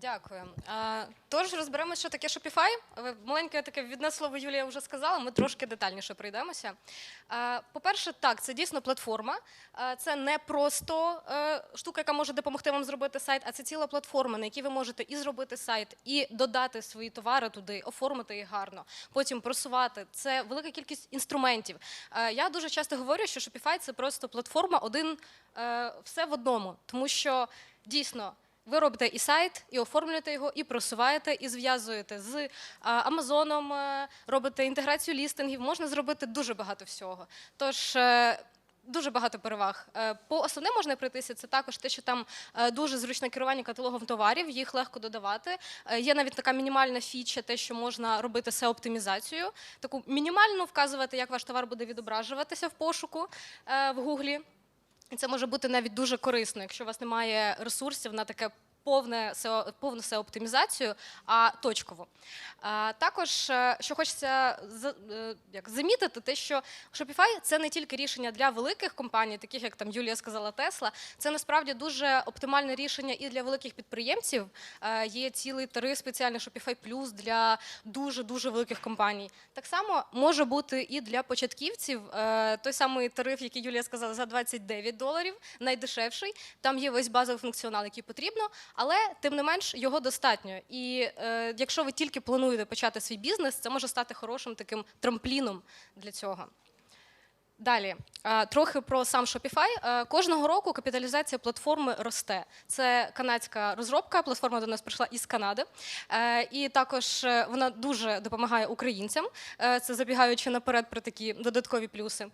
Дякую. А, Тож розберемо, що таке Shopify. Маленьке таке відне слово Юлія вже сказала. Ми трошки детальніше пройдемося. А, По-перше, так, це дійсно платформа. А, Це не просто е, штука, яка може допомогти вам зробити сайт, а це ціла платформа, на якій ви можете і зробити сайт, і додати свої товари туди, оформити їх гарно, потім просувати. Це велика кількість інструментів. Е, Я дуже часто говорю, що Shopify – це просто платформа, один е, все в одному, тому що дійсно. Ви робите і сайт, і оформлюєте його, і просуваєте, і зв'язуєте з Амазоном, е, робите інтеграцію лістингів. Можна зробити дуже багато всього. Тож е, дуже багато переваг. Е, По основним можна пройтися. Це також те, що там е, дуже зручне керування каталогом товарів, їх легко додавати. Е, Є навіть така мінімальна фіча, те, що можна робити SEO-оптимізацію. Таку мінімальну вказувати, як ваш товар буде відображуватися в пошуку е, в Гуглі. Це може бути навіть дуже корисно, якщо у вас немає ресурсів на таке повне SEO, повну SEO-оптимізацію, а точково. Також, е, що хочеться е, як, замітити, те, що Shopify – це не тільки рішення для великих компаній, таких як там Юлія сказала Тесла, це насправді дуже оптимальне рішення і для великих підприємців. Е, Є цілий тариф спеціальний Shopify Plus для дуже-дуже великих компаній. Так само може бути і для початківців той самий тариф, який Юлія сказала, за 29 доларів, найдешевший. Там є весь базовий функціонал, який потрібно, але тим не менш його достатньо. І е, якщо ви тільки плануєте почати свій бізнес, це може стати хорошим таким трампліном для цього. Далі трохи про сам Shopify. Кожного року капіталізація платформи росте. Це канадська розробка. Платформа до нас прийшла із Канади, і також е, вона дуже допомагає українцям. Це забігаючи наперед про такі додаткові плюси.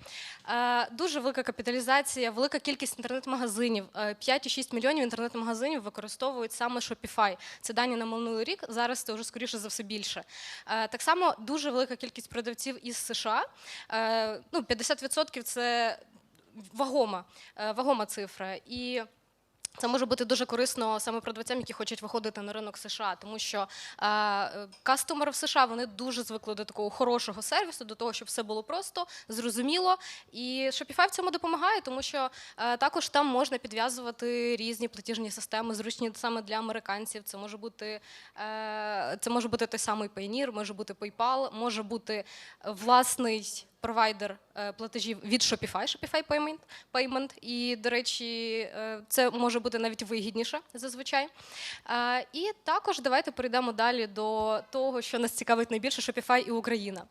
Дуже велика капіталізація, велика кількість інтернет-магазинів. Е, 5,6 мільйонів інтернет-магазинів використовують саме Shopify. Це дані на минулий рік. Зараз це вже скоріше за все більше. Так само дуже велика кількість продавців із США. Ну, 50% це вагома, е, вагома цифра. І це може бути дуже корисно саме продавцям, які хочуть виходити на ринок США, тому що е, кастомери в США вони дуже звикли до такого хорошого сервісу, до того, щоб все було просто, зрозуміло. І Shopify в цьому допомагає, тому що е, також там можна підв'язувати різні платіжні системи, зручні саме для американців. Це може бути е, це може бути той самий Payoneer, може бути PayPal, може бути власний провайдер платежів від Shopify, Shopify Payment, Payment. І, до речі, е, це може бути навіть вигідніше зазвичай. Е, І також давайте перейдемо далі до того, що нас цікавить найбільше Shopify і Україна.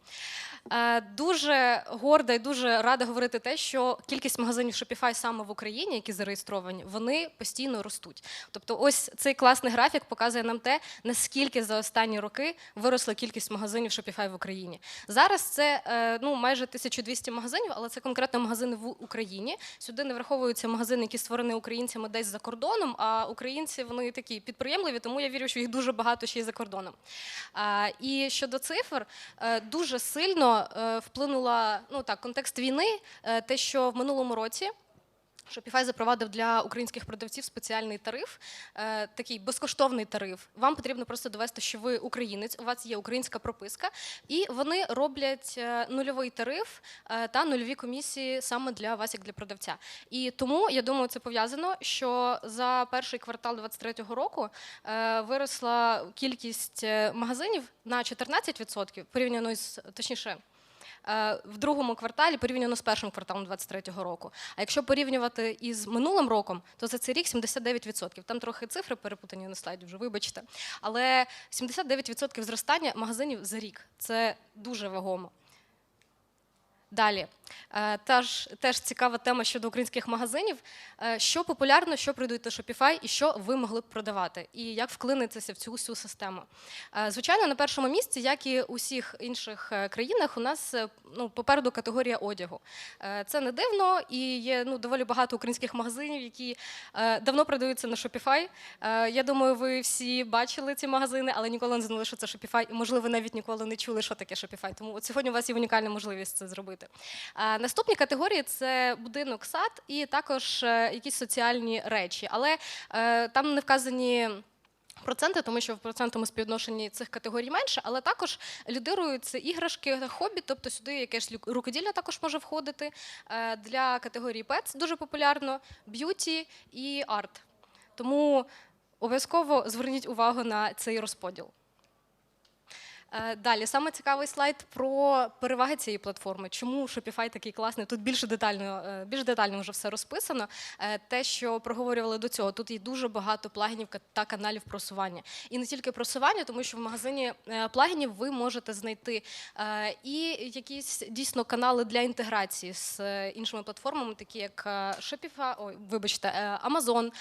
Е, Дуже горда і дуже рада говорити те, що кількість магазинів Shopify саме в Україні, які зареєстровані, вони постійно ростуть. Тобто, ось цей класний графік показує нам те, наскільки за останні роки виросла кількість магазинів Shopify в Україні. Зараз це е, ну майже 1200 магазинів, але це конкретно магазини в Україні. Сюди не враховуються магазини, які створені українцями десь за кордоном. А українці вони такі підприємливі, тому я вірю, що їх дуже багато ще й за кордоном. І щодо цифр, е, дуже сильно е, вплинула ну так контекст війни, е, те, що в минулому році. Shopify запровадив для українських продавців спеціальний тариф, е, такий безкоштовний тариф. Вам потрібно просто довести, що ви українець, у вас є українська прописка, і вони роблять е, нульовий тариф е, та нульові комісії саме для вас, як для продавця. І тому я думаю, це пов'язано, що за перший квартал 2023 року виросла кількість магазинів на 14% порівняно із точніше в другому кварталі порівняно з першим кварталом 2023 року. А якщо порівнювати із минулим роком, то за цей рік 79%. Там трохи цифри перепутані на слайді, вже вибачте. Але 79% зростання магазинів за рік це дуже вагомо. Далі Е, теж, теж цікава тема щодо українських магазинів. Е, Що популярно, що прийдуть на Shopify і що ви могли б продавати, і як вклинитися в цю всю систему. Е, Звичайно, на першому місці, як і у всіх інших країнах, у нас ну, попереду категорія одягу. Це не дивно, і є ну, доволі багато українських магазинів, які давно продаються на Shopify. Я думаю, ви всі бачили ці магазини, але ніколи не знали, що це Shopify, і можливо навіть ніколи не чули, що таке Shopify. Тому от сьогодні у вас є унікальна можливість це зробити. Е, Наступні категорії це будинок, сад і також е, якісь соціальні речі, але е, там не вказані. Проценти, тому що в процентному співвідношенні цих категорій менше, але також лідируються іграшки хобі, тобто сюди якесь рукоділля також може входити. Для категорії pets дуже популярно, б'юті і арт. Тому обов'язково зверніть увагу на цей розподіл. Е, Далі саме цікавий слайд про переваги цієї платформи. Чому Shopify такий класний? Тут більше детально, е, більш детально вже все розписано. Е, Те, що проговорювали до цього, тут є дуже багато плагінів та каналів просування. І не тільки просування, тому що в магазині плагінів ви можете знайти і якісь дійсно канали для інтеграції з іншими платформами, такі як Shopify, ой, вибачте, Amazon,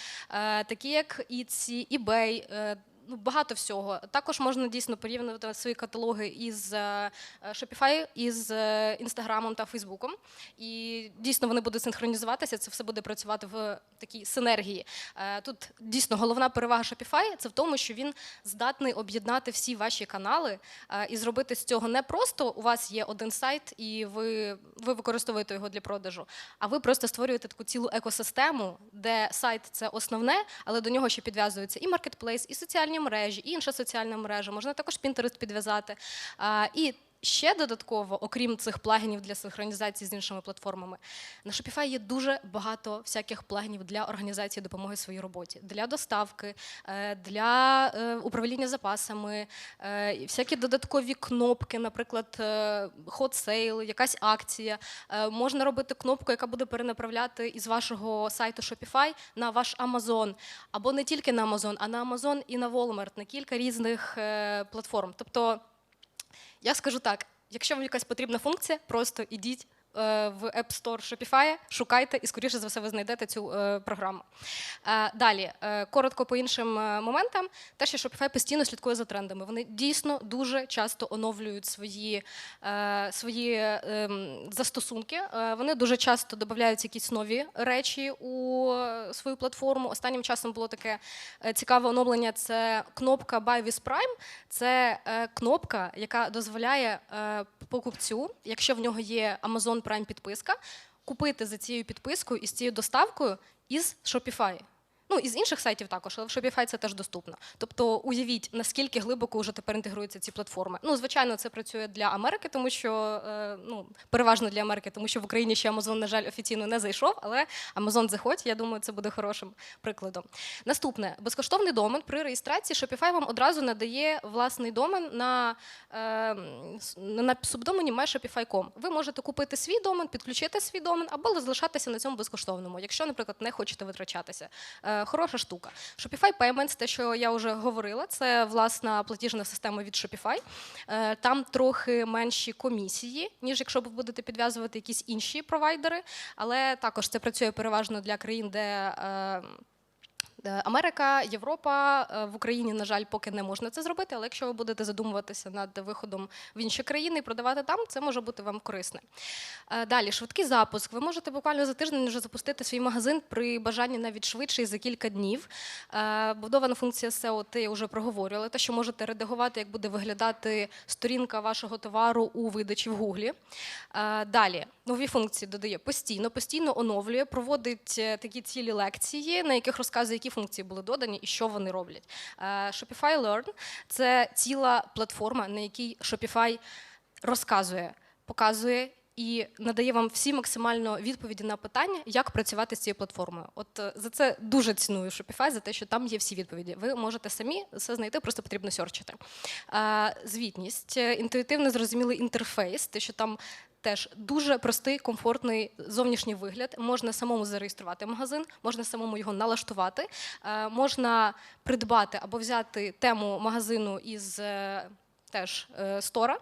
такі як Etsy, eBay. Е, ну, багато всього. Також можна дійсно порівнювати свої каталоги із е, Shopify, із е, Інстаграмом та Фейсбуком. І дійсно вони будуть синхронізуватися, це все буде працювати в такій синергії. Е, Тут дійсно головна перевага Shopify це в тому, що він здатний об'єднати всі ваші канали е, і зробити з цього не просто у вас є один сайт, і ви, ви використовуєте його для продажу, а ви просто створюєте таку цілу екосистему, де сайт це основне, але до нього ще підв'язується і маркетплейс, і соціальні мережі, і інша соціальна мережа. Можна також Pinterest підв'язати. І ще додатково, окрім цих плагінів для синхронізації з іншими платформами, на Shopify є дуже багато всяких плагінів для організації допомоги своїй роботі, для доставки, е, для е, управління запасами, е, всякі додаткові кнопки, наприклад, hot sale, якась акція. Можна робити кнопку, яка буде перенаправляти із вашого сайту Shopify на ваш Amazon, або не тільки на Amazon, а на Amazon і на Walmart, на кілька різних платформ. Тобто я скажу так: якщо вам якась потрібна функція, просто ідіть. Е, В App Store Shopify, шукайте і скоріше за все ви знайдете цю е, програму. Е, далі, коротко по іншим моментам, те, що Shopify постійно слідкує за трендами. Вони дійсно дуже часто оновлюють свої, свої ем, застосунки. Вони дуже часто додають якісь нові речі у свою платформу. Останнім часом було таке цікаве оновлення. Це кнопка Buy with Prime. Це кнопка, яка дозволяє покупцю, якщо в нього є Amazon Prime підписка, купити за цією підпискою і з цією доставкою із Shopify. Ну, із інших сайтів також, але в Shopify це теж доступно. Тобто, уявіть, наскільки глибоко вже тепер інтегруються ці платформи. Ну, звичайно, це працює для Америки, тому що е, ну, переважно для Америки, тому що в Україні ще Amazon, на жаль, офіційно не зайшов, але Amazon заходь, я думаю, це буде хорошим прикладом. Наступне безкоштовний домен при реєстрації Shopify вам одразу надає власний домен на, е, на субдомені myshopify.com. Ви можете купити свій домен, підключити свій домен або залишатися на цьому безкоштовному, якщо, наприклад, не хочете витрачатися. Е, Хороша штука. Shopify Payments, те, що я вже говорила, це власна платіжна система від Shopify. Е, Там трохи менші комісії, ніж якщо ви будете підв'язувати якісь інші провайдери, але також це працює переважно для країн, де. Е, Америка, Європа е, в Україні, на жаль, поки не можна це зробити. Але якщо ви будете задумуватися над виходом в інші країни і продавати там, це може бути вам корисне. Е, Далі, швидкий запуск. Ви можете буквально за тиждень вже запустити свій магазин при бажанні навіть швидше за кілька днів. Будована функція SEO, ти вже проговорювала, те, що можете редагувати, як буде виглядати сторінка вашого товару у видачі в Гуглі. Далі нові функції додає постійно, постійно оновлює, проводить такі цілі лекції, на яких розказує, які функції були додані і що вони роблять. Е, Shopify Learn – це ціла платформа, на якій Shopify розказує, показує. І надає вам всі максимально відповіді на питання, як працювати з цією платформою. От е, за це дуже ціную Shopify, за те, що там є всі відповіді. Ви можете самі все знайти, просто потрібно сьорчити. Е, Звітність, інтуїтивно зрозумілий інтерфейс, те, що там теж дуже простий, комфортний зовнішній вигляд. Можна самому зареєструвати магазин, можна самому його налаштувати, е, можна придбати або взяти тему магазину із е, теж е, стора.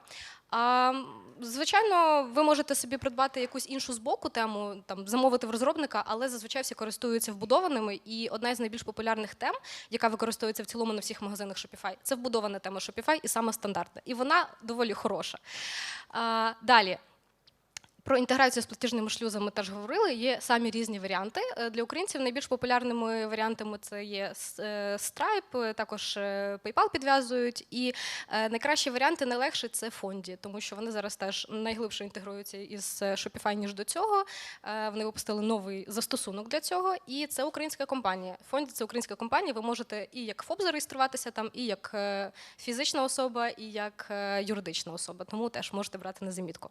А звичайно, ви можете собі придбати якусь іншу з боку тему, там замовити в розробника, але зазвичай всі користуються вбудованими. І одна із найбільш популярних тем, яка використовується в цілому на всіх магазинах Shopify, це вбудована тема Shopify і саме стандартна. І вона доволі хороша. А, далі. Про інтеграцію з платіжними шлюзами теж говорили. Є самі різні варіанти. Е, Для українців найбільш популярними варіантами це є е, Stripe, е, також PayPal підв'язують. І найкращі варіанти найлегші це фонді, тому що вони зараз теж найглибше інтегруються із Shopify, ніж до цього. Вони випустили новий застосунок для цього, і це українська компанія. Фонді це українська компанія. Ви можете і як ФОП зареєструватися там, і як фізична особа, і як юридична особа. Тому теж можете брати на замітку.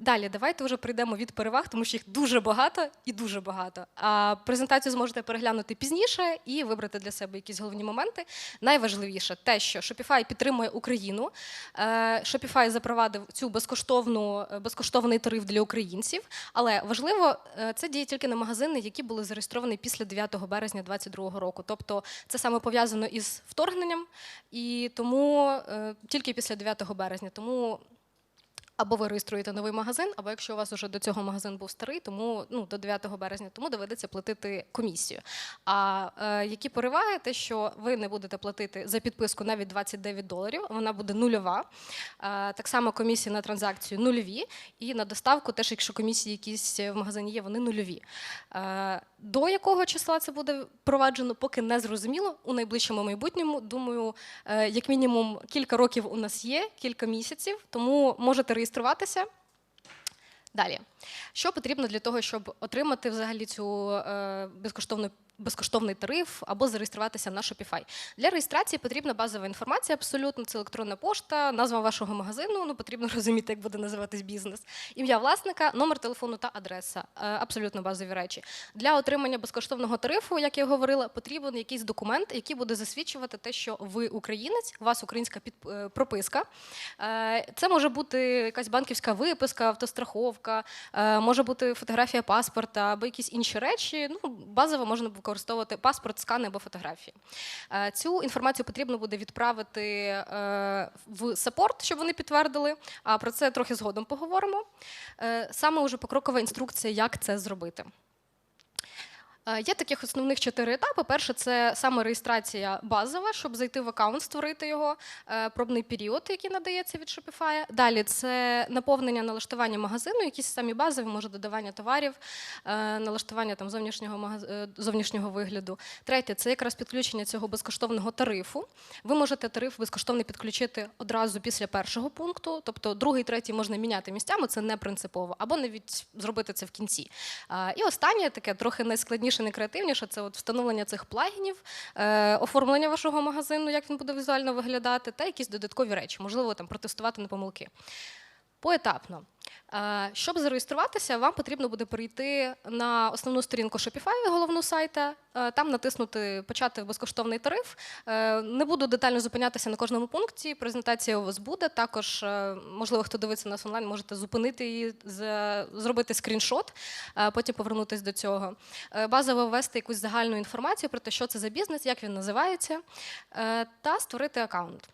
Далі, давайте вже прийдемо від переваг, тому що їх дуже багато і дуже багато. А презентацію зможете переглянути пізніше і вибрати для себе якісь головні моменти. Найважливіше те, що Shopify підтримує Україну. Е, Shopify запровадив цю безкоштовну е, безкоштовний тариф для українців. Але важливо, е, це діє тільки на магазини, які були зареєстровані після 9 березня 2022 року. Тобто це саме пов'язано із вторгненням, і тому тільки після 9 березня. Тому або ви реєструєте новий магазин, або якщо у вас вже до цього магазин був старий, тому ну до 9 березня, тому доведеться платити комісію. А е, які переваги? Те, що ви не будете платити за підписку навіть 29 доларів, вона буде нульова. Е, так само комісії на транзакцію нульові, і на доставку, теж якщо комісії якісь в магазині є, вони нульові. Е, до якого числа це буде впроваджено, поки не зрозуміло. У найближчому майбутньому, думаю, е, як мінімум кілька років у нас є, кілька місяців, тому можете реєструватися. Далі, що потрібно для того, щоб отримати взагалі цю е, безкоштовну безкоштовний тариф або зареєструватися на Shopify. Для реєстрації потрібна базова інформація, абсолютно це електронна пошта, назва вашого магазину. Ну потрібно розуміти, як буде називатись бізнес, ім'я власника, номер телефону та адреса. Е, Абсолютно базові речі. Для отримання безкоштовного тарифу, як я говорила, потрібен якийсь документ, який буде засвідчувати те, що ви українець, у вас українська е, прописка. Е, Це може бути якась банківська виписка, автостраховка, може бути фотографія паспорта або якісь інші речі. Ну, базово можна використовувати паспорт, скани або фотографії. Е, Цю інформацію потрібно буде відправити е, в саппорт, щоб вони підтвердили. А про це трохи згодом поговоримо. Е, Саме уже покрокова інструкція, як це зробити. Е, Є таких основних чотири етапи. Перше це саме реєстрація базова, щоб зайти в аккаунт, створити його, е, пробний період, який надається від Shopify. Далі це наповнення налаштування магазину, якісь самі базові, може додавання товарів, е, налаштування там зовнішнього зовнішнього вигляду. Третє це якраз підключення цього безкоштовного тарифу. Ви можете тариф безкоштовний підключити одразу після першого пункту, тобто другий, третій можна міняти місцями, це не принципово, або навіть зробити це в кінці. І останнє таке трохи найскладніше, найкреативніше це от встановлення цих плагінів, е, оформлення вашого магазину, як він буде візуально виглядати, та якісь додаткові речі, можливо, там протестувати на помилки. Поетапно. Е, Щоб зареєструватися, вам потрібно буде перейти на основну сторінку Shopify, головну сайта, е, там натиснути Почати безкоштовний тариф. Е, Не буду детально зупинятися на кожному пункті. Презентація у вас буде. Також, можливо, хто дивиться нас онлайн, можете зупинити її, зробити скріншот, потім повернутися до цього. Базово ввести якусь загальну інформацію про те, що це за бізнес, як він називається, та створити аккаунт.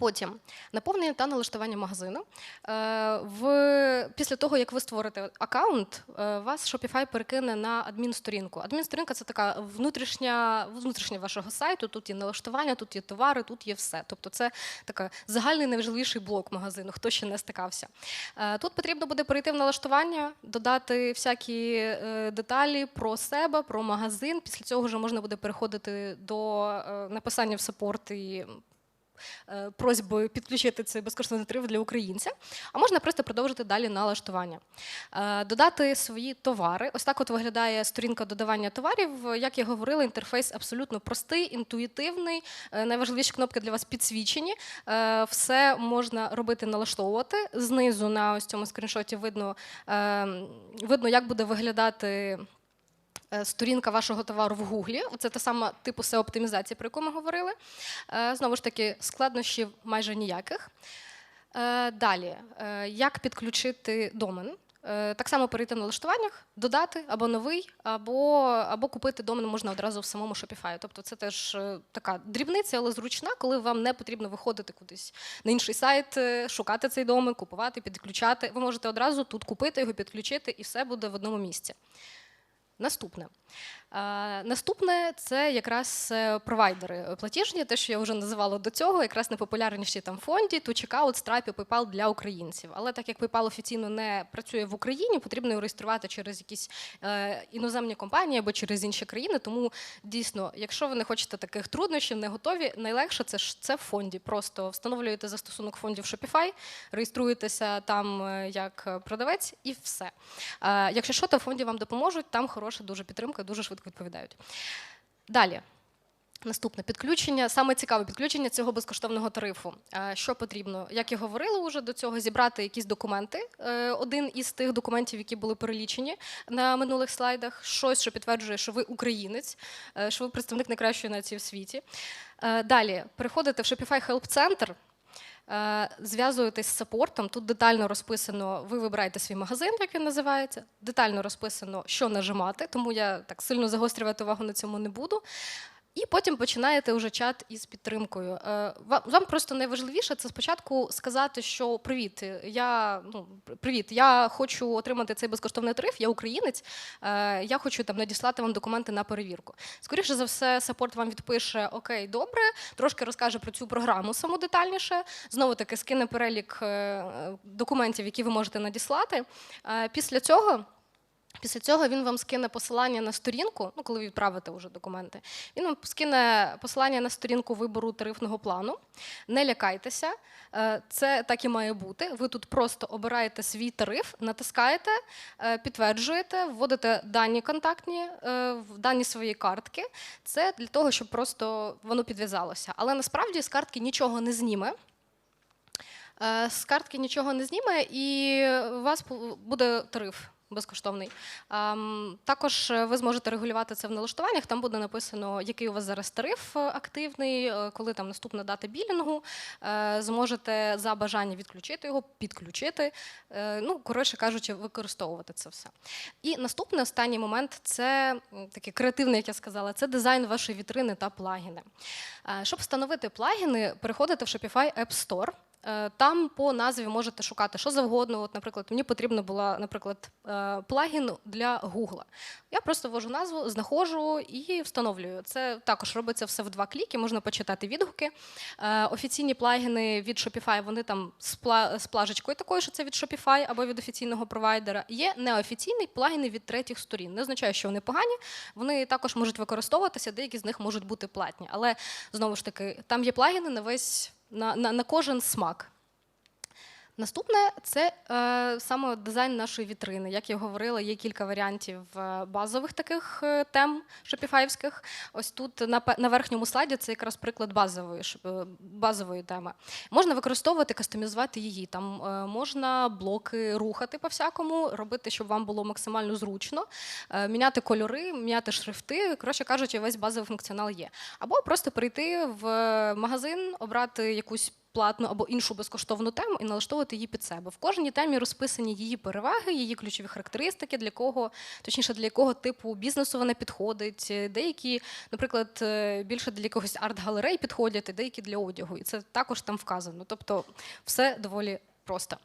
Потім наповнення та налаштування магазину. Е, В, після того, як ви створите аккаунт, е, вас Shopify перекине на адмінсторінку. Адмінсторінка це така внутрішня, внутрішня вашого сайту. Тут є налаштування, тут є товари, тут є все. Тобто це така загальний найважливіший блок магазину, хто ще не стикався. Е, Тут потрібно буде перейти в налаштування, додати всякі деталі про себе, про магазин. Після цього вже можна буде переходити до написання в саппорт і просьбою підключити цей безкоштовний тариф для українця, а можна просто продовжити далі налаштування. Е, Додати свої товари. Ось так от виглядає сторінка додавання товарів. Як я говорила, інтерфейс абсолютно простий, інтуїтивний. Е, Найважливіші кнопки для вас підсвічені. Е, Все можна робити, налаштовувати. Знизу на ось цьому скріншоті видно, е, видно як буде виглядати е, сторінка вашого товару в Гуглі. Це та сама типу SEO-оптимізації, про яку ми говорили. Е, Знову ж таки, складнощів майже ніяких. Е, Далі, е, як підключити домен? Е, Так само перейти в налаштуваннях, додати або новий, або, або купити домен можна одразу в самому Shopify. Тобто це теж е, така дрібниця, але зручна, коли вам не потрібно виходити кудись на інший сайт, е, шукати цей домен, купувати, підключати. Ви можете одразу тут купити його, підключити, і все буде в одному місці. Наступне. Наступне це якраз е, провайдери платіжні, те, що я вже називала до цього, якраз найпопулярніші там фонді, то Checkout, Stripe, PayPal для українців. Але так як PayPal офіційно не працює в Україні, потрібно його реєструвати через якісь е, іноземні компанії або через інші країни. Тому дійсно, якщо ви не хочете таких труднощів, не готові, найлегше це ж це в фонді. Просто встановлюєте застосунок фондів Shopify, реєструєтеся там е, як продавець, і все. Якщо що, то фонді вам допоможуть, там хороша дуже підтримка, дуже швидко відповідають. Далі. Наступне підключення, саме цікаве підключення цього безкоштовного тарифу. Е, Що потрібно? Як я говорила вже до цього, зібрати якісь документи. Е, Один із тих документів, які були перелічені на минулих слайдах, щось, що підтверджує, що ви українець, е, що ви представник найкращої нації в світі. Далі переходите в Shopify Help Center. Е, Зв'язуєтесь з саппортом. Тут детально розписано, ви вибираєте свій магазин, як він називається. Детально розписано, що нажимати, тому я так сильно загострювати увагу на цьому не буду. І потім починаєте вже чат із підтримкою. Е, Вам, просто найважливіше це спочатку сказати, що привіт, я ну привіт, я хочу отримати цей безкоштовний тариф, я українець. е, Я хочу там надіслати вам документи на перевірку. Скоріше за все, саппорт вам відпише Окей, добре, трошки розкаже про цю програму саму детальніше. Знову таки скине перелік е, документів, які ви можете надіслати. Після цього. Після цього він вам скине посилання на сторінку, ну коли ви відправите вже документи. Він вам скине посилання на сторінку вибору тарифного плану. Не лякайтеся, е, це так і має бути. Ви тут просто обираєте свій тариф, натискаєте, е, підтверджуєте, вводите дані контактні, е, дані своєї картки. Це для того, щоб просто воно підв'язалося. Але насправді з картки нічого не зніме. З картки нічого не зніме, і у вас буде тариф безкоштовний. Ем, Також е, ви зможете регулювати це в налаштуваннях. Там буде написано, який у вас зараз тариф е, активний, е, коли там наступна дата білінгу. Зможете за бажання відключити його, підключити. Ну, коротше кажучи, використовувати це все. І наступний останній момент це такий креативний, як я сказала, це дизайн вашої вітрини та плагіни. Щоб встановити плагіни, переходите в Shopify App Store. Е, Там по назві можете шукати що завгодно. От, наприклад, мені потрібно була, наприклад, е, плагін для Google. Я просто ввожу назву, знаходжу і встановлюю. Це також робиться все в два кліки, можна почитати відгуки. Е, Офіційні плагіни від Shopify, вони там з плажечкою такою, що це від Shopify або від офіційного провайдера. Є неофіційні плагіни від третіх сторін. Не означає, що вони погані. Вони також можуть використовуватися, деякі з них можуть бути платні. Але знову ж таки, там є плагіни на весь на, на, на кожен смак. Наступне це е, саме дизайн нашої вітрини. Як я говорила, є кілька варіантів е, базових таких е, тем шопіфаївських. Ось тут на, на верхньому слайді це якраз приклад базової, е, базової теми. Можна використовувати, кастомізувати її. Там е, можна блоки рухати по-всякому, робити, щоб вам було максимально зручно, е, міняти кольори, міняти шрифти. Коротше кажучи, весь базовий функціонал є. Або просто прийти в магазин, обрати якусь платну або іншу безкоштовну тему і налаштовувати її під себе. В кожній темі розписані її переваги, її ключові характеристики, для кого, точніше, для якого типу бізнесу вона підходить. Деякі, наприклад, е, більше для якогось арт-галерей підходять, а деякі для одягу. І це також там вказано. Тобто все доволі просто.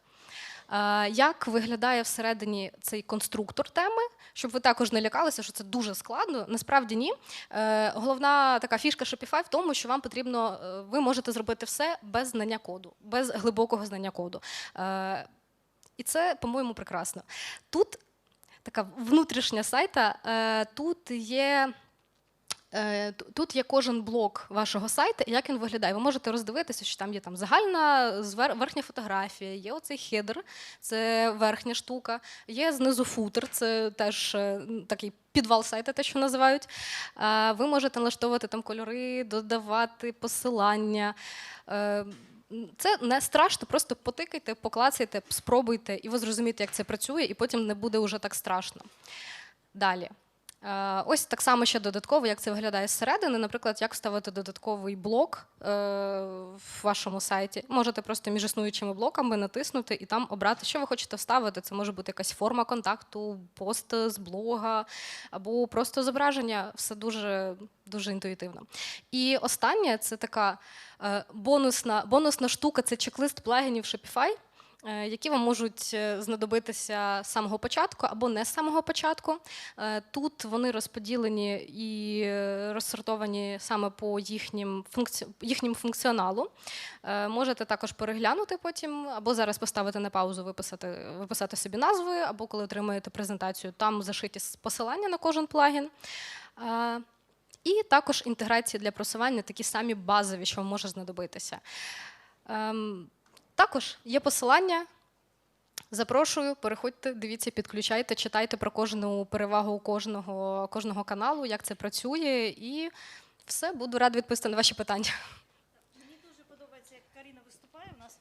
Е, Як виглядає всередині цей конструктор теми, щоб ви також не лякалися, що це дуже складно. Насправді ні. Е, Головна така фішка Shopify в тому, що вам потрібно, е, ви можете зробити все без знання коду, без глибокого знання коду. Е, І це, по-моєму, прекрасно. Тут така внутрішня сайта, тут є. Е, Тут є кожен блок вашого сайту, і як він виглядає. Ви можете роздивитися, що там є там загальна верхня фотографія, є оцей хедер, це верхня штука, є знизу футер, це теж е, такий підвал сайта, те, що називають. Ви можете налаштовувати там кольори, додавати посилання. Е, Це не страшно, просто потикайте, поклацайте, спробуйте, і ви зрозумієте, як це працює, і потім не буде вже так страшно. Далі. Е, Ось так само ще додатково, як це виглядає зсередини. Наприклад, як вставити додатковий блок е, в вашому сайті. Можете просто між існуючими блоками натиснути і там обрати, що ви хочете вставити. Це може бути якась форма контакту, пост з блога або просто зображення. Все дуже, дуже інтуїтивно. І останнє це така е, бонусна, бонусна штука це чек-лист плагінів Shopify які вам можуть е, знадобитися з самого початку або не з самого початку. Е, Тут вони розподілені і е, розсортовані саме по їхнім, функці... їхньому функціоналу. Е, Можете також переглянути потім, або зараз поставити на паузу, виписати, виписати собі назви, або коли отримаєте презентацію, там зашиті посилання на кожен плагін. Е, І також інтеграції для просування, такі самі базові, що може знадобитися. Ем, також є посилання. Запрошую, переходьте, дивіться, підключайте, читайте про кожну перевагу кожного, кожного каналу, як це працює, і Все, буду рада відповісти на ваші питання. Мені дуже подобається, як Каріна виступає у нас.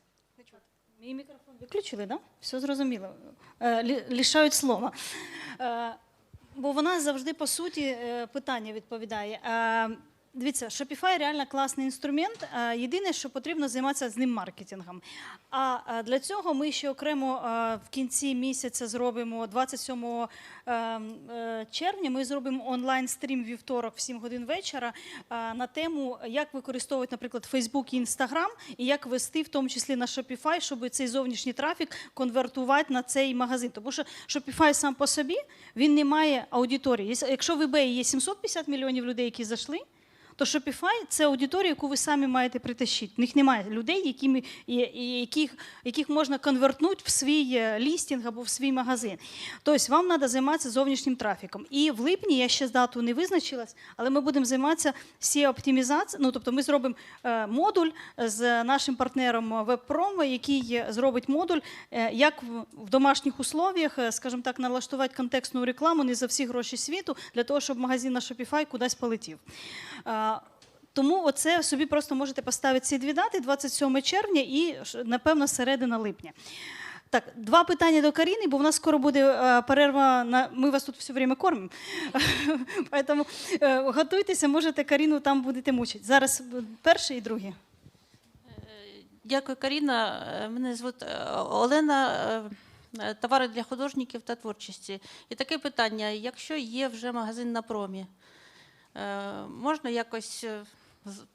Мій мікрофон виключили? Да? Все зрозуміло. Е, лі- Лишають слова. Е, Бо вона завжди по суті е, питання відповідає. Дивіться, Shopify реально класний інструмент. Е, Єдине, що потрібно займатися з ним маркетингом. А е, для цього ми ще окремо е, в кінці місяця зробимо 27 е, е, червня. Ми зробимо онлайн стрім вівторок в 7 годин вечора на тему, як використовувати, наприклад, Facebook і Instagram, і як вести, в тому числі на Shopify, щоб цей зовнішній трафік конвертувати на цей магазин. Тому що Shopify сам по собі він не має аудиторії. Якщо в eBay є 750 мільйонів людей, які зайшли. То Shopify – це аудиторія, яку ви самі маєте притащити. В них немає людей, якими, яких, яких можна конвертнути в свій е, лістинг або в свій магазин. Тобто вам треба займатися зовнішнім трафіком. І в липні я ще з дату не визначилась, але ми будемо займатися SEO оптимізацією. Ну, тобто ми зробимо е, модуль з нашим партнером WebProm, який е, зробить модуль, е, як в- домашніх условіях, е, скажімо так, налаштувати контекстну рекламу не за всі гроші світу, для того, щоб магазин на Shopify кудись полетів. Тому оце собі просто можете поставити ці дві дати 27 червня і напевно середина липня. Так, два питання до Каріни, бо в нас скоро буде е, перерва на ми вас тут все время кормимо. Тому е, готуйтеся, можете Каріну там будете мучити. Зараз е, перший і другий. Дякую, Каріна. Мене звуть Олена. Товари для художників та творчості. І таке питання: якщо є вже магазин на промі, можна якось е,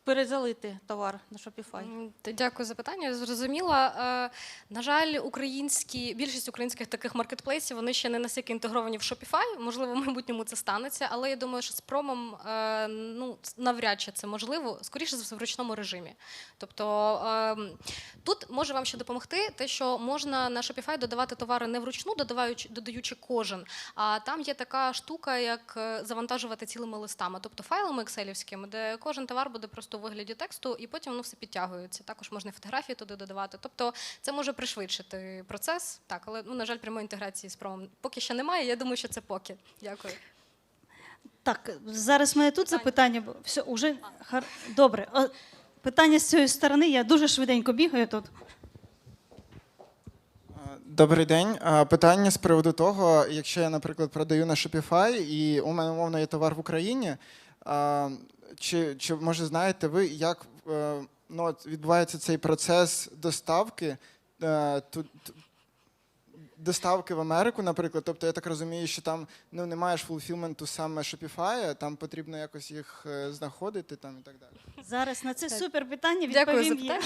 перезалити товар на Shopify? Дякую за питання. Зрозуміла. Е, На жаль, українські більшість українських таких маркетплейсів вони ще не настільки інтегровані в Shopify. Можливо, в майбутньому це станеться, але я думаю, що з промом е, ну навряд чи це можливо, скоріше в ручному режимі. Тобто ем, тут може вам ще допомогти те, що можна на Shopify додавати товари не вручну, додаваючи додаючи кожен. А там є така штука, як е, завантажувати цілими листами, тобто файлами екселівськими, де кожен товар буде просто у вигляді тексту, і потім воно все підтягується. Також можна фотографії туди додавати. Тобто це може пришвидшити процес. Так, але ну на жаль, прямої інтеграції з промом поки що немає. Я думаю, що це поки. Дякую. Так, зараз в мене тут Питання. запитання. бо- Все, уже гар... добре. Питання з цієї сторони. Я дуже швиденько бігаю тут. Добрий день. Питання з приводу того, якщо я, наприклад, продаю на Shopify і у мене умовно є товар в Україні, чи, чи може знаєте ви, як е, ну, відбувається цей процес доставки е, ту- доставки в Америку, наприклад? Тобто я так розумію, що там ну, немає ж фулфілменту саме Shopify, там потрібно якось їх е, знаходити там і так далі. Зараз на це Так. супер питання Дякую за відповім я.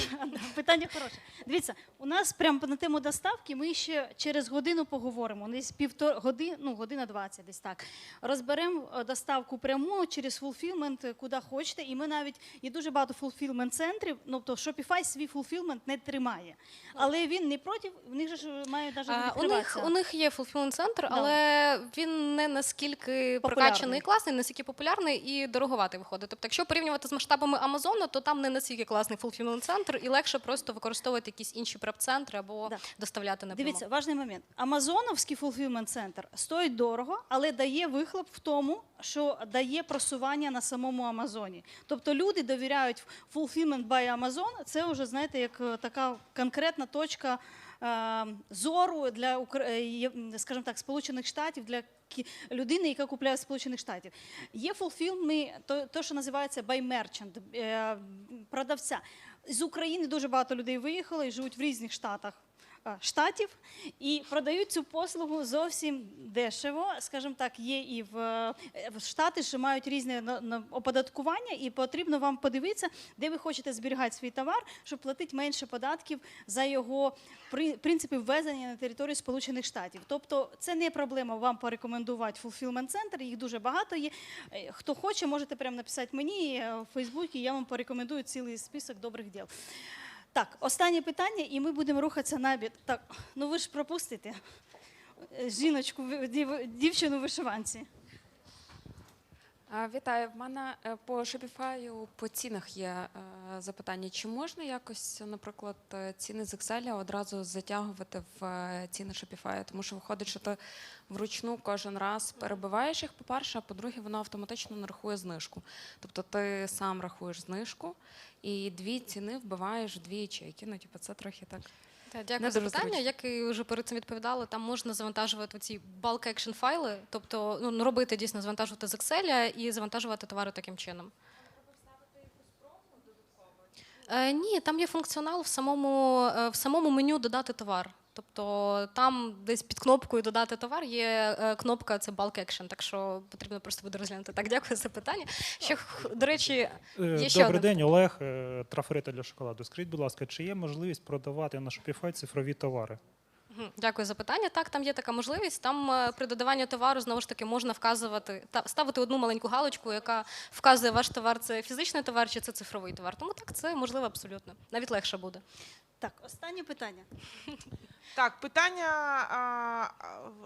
питання хороше. Дивіться, у нас прямо на тему доставки ми ще через годину поговоримо. Десь півтор годин, ну година 20, десь так. Розберемо е, доставку пряму через фулфілмент, куди хочете. І ми навіть є дуже багато фулфілмент центрів. Ну то Shopify свій фулфілмент не тримає, але він не проти. В них же ж має навіть А, у них у них є fulfillment центр, Да. але він не наскільки Популярний. прокачаний класний, не настільки популярний і дороговатий виходить. Тобто, якщо порівнювати з масштабами Амазону, то там не настільки класний фулфілмент центр, і легше просто використовувати якісь інші преп-центри або Да. доставляти напряму. Дивіться, важний момент. Амазоновський фулфілмент центр стоїть дорого, але дає вихлоп в тому, що дає просування на самому Амазоні. Тобто люди довіряють fulfillment by Amazon. Це вже знаєте, як е, така конкретна точка. Е, Зору для е, скажімо так, Сполучених Штатів для людини, яка купляє Сполучених Штатів. Є фулфілми, то, що називається by merchant, е, продавця. З України дуже багато людей виїхало і живуть в різних штатах штатів і продають цю послугу зовсім дешево. Скажімо так, є і в, е, штати, що мають різне оподаткування, і потрібно вам подивитися, де ви хочете зберігати свій товар, щоб платити менше податків за його при- принципи ввезення на територію Сполучених Штатів. Тобто це не проблема вам порекомендувати fulfillment центр, їх дуже багато є. Е, Хто хоче, можете прямо написати мені е, в Фейсбуці, я вам порекомендую цілий список добрих діл. Так, останнє питання, і ми будемо рухатися на обід. Так, ну ви ж пропустите е, жіночку, дівчину в вишиванці. Вітаю. В мене е, по Shopify по цінах є е, запитання. Чи можна якось, наприклад, е, ціни з Excel одразу затягувати в ціни Shopify? Тому що виходить, що ти вручну кожен раз перебиваєш їх, по-перше, а по-друге, воно автоматично нарахує знижку. Тобто ти сам рахуєш знижку і дві ціни вбиваєш в дві ячейки. Ну, типу, це трохи так. Так, дякую Не за питання. Як і вже перед цим відповідала, там можна завантажувати ці bulk action файли, тобто ну, робити дійсно завантажувати з Excel і завантажувати товари таким чином. Е, ні, там є функціонал в самому, е, в самому меню додати товар. Тобто там десь під кнопкою додати товар є е, кнопка це bulk action, так що потрібно просто буде розглянути. Так, дякую за питання. Ще до речі, Е, Є ще Добрий день, Олег, е, трафарита для шоколаду. Скажіть, будь ласка, чи є можливість продавати на Shopify цифрові товари? Дякую за питання. Так, там є така можливість. Там при додаванні товару знову ж таки можна вказувати та ставити одну маленьку галочку, яка вказує ваш товар це фізичний товар чи це цифровий товар. Тому так це можливо абсолютно. Навіть легше буде. Так, останнє питання. Так, питання. А,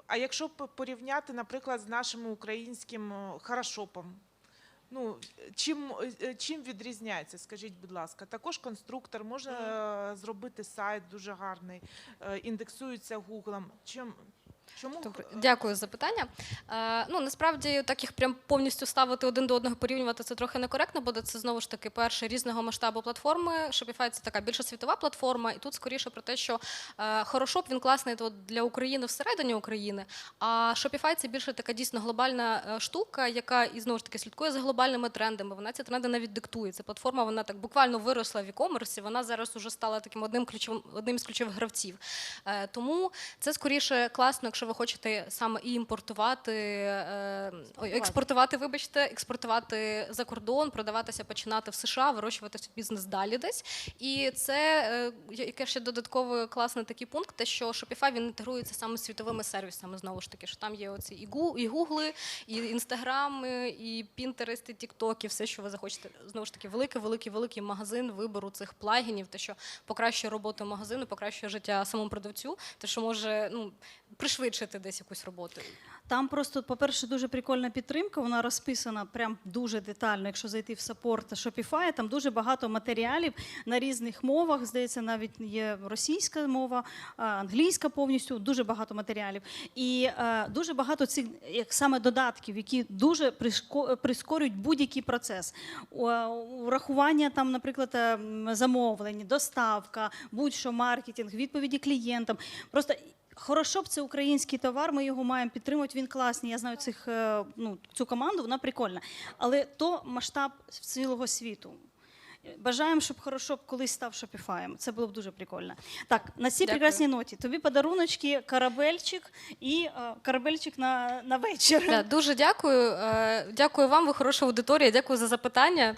а, якщо порівняти, наприклад, з нашим українським харашопом, хорошопом, ну чим, е, чим відрізняється? Скажіть, будь ласка, також конструктор може е, зробити сайт дуже гарний, е, індексується гуглом. Чим чому дякую за питання. Е, ну насправді так їх прям повністю ставити один до одного порівнювати це трохи некоректно, бо це знову ж таки перше різного масштабу платформи. Shopify – це така більше світова платформа, і тут скоріше про те, що е, хорошоп він класний от для України всередині України. А Shopify – це більше така дійсно глобальна е, штука, яка і знову ж таки слідкує за глобальними трендами. Вона ці тренди навіть диктує. Ця платформа вона так буквально виросла в e-commerce, Вона зараз уже стала таким одним ключовим одним з ключових гравців. Е, Тому це скоріше класно, якщо ви хочете саме і імпортувати, е, ой, експортувати, вибачте, експортувати за кордон, продаватися, починати в США, вирощувати свій бізнес далі десь. І це е, яке ще додатково класний такий пункт, те, що Shopify він інтегрується саме з світовими сервісами. Знову ж таки, що там є оці і гу, і гугли, і інстаграми, і Pinterest, і TikTok, і все, що ви захочете. Знову ж таки, великий, великий, великий магазин вибору цих плагінів, те, що покращує роботу магазину, покращує життя самому продавцю, те, що може ну пришвидшити десь якусь роботу. Там просто, по-перше, дуже прикольна підтримка. Вона розписана прям дуже детально. Якщо зайти в саппорт Shopify, там дуже багато матеріалів на різних мовах. Здається, навіть є російська мова, англійська повністю. Дуже багато матеріалів. І е, дуже багато цих як саме додатків, які дуже прискорюють будь-який процес. Урахування там, наприклад, е, замовлень, доставка, будь-що маркетинг, відповіді клієнтам. Просто Хорошоп це український товар, ми його маємо підтримувати. Він класний. Я знаю цих, е, ну, цю команду, вона прикольна. Але то масштаб цілого світу. Бажаємо, щоб Хорошоп колись став Шопіфаєм. Це було б дуже прикольно. Так, на цій Дякую. прекрасній ноті тобі подаруночки, корабельчик і е, корабельчик на, на вечір. Да, дуже дякую. Е, Дякую вам, ви хороша аудиторія. Дякую за запитання.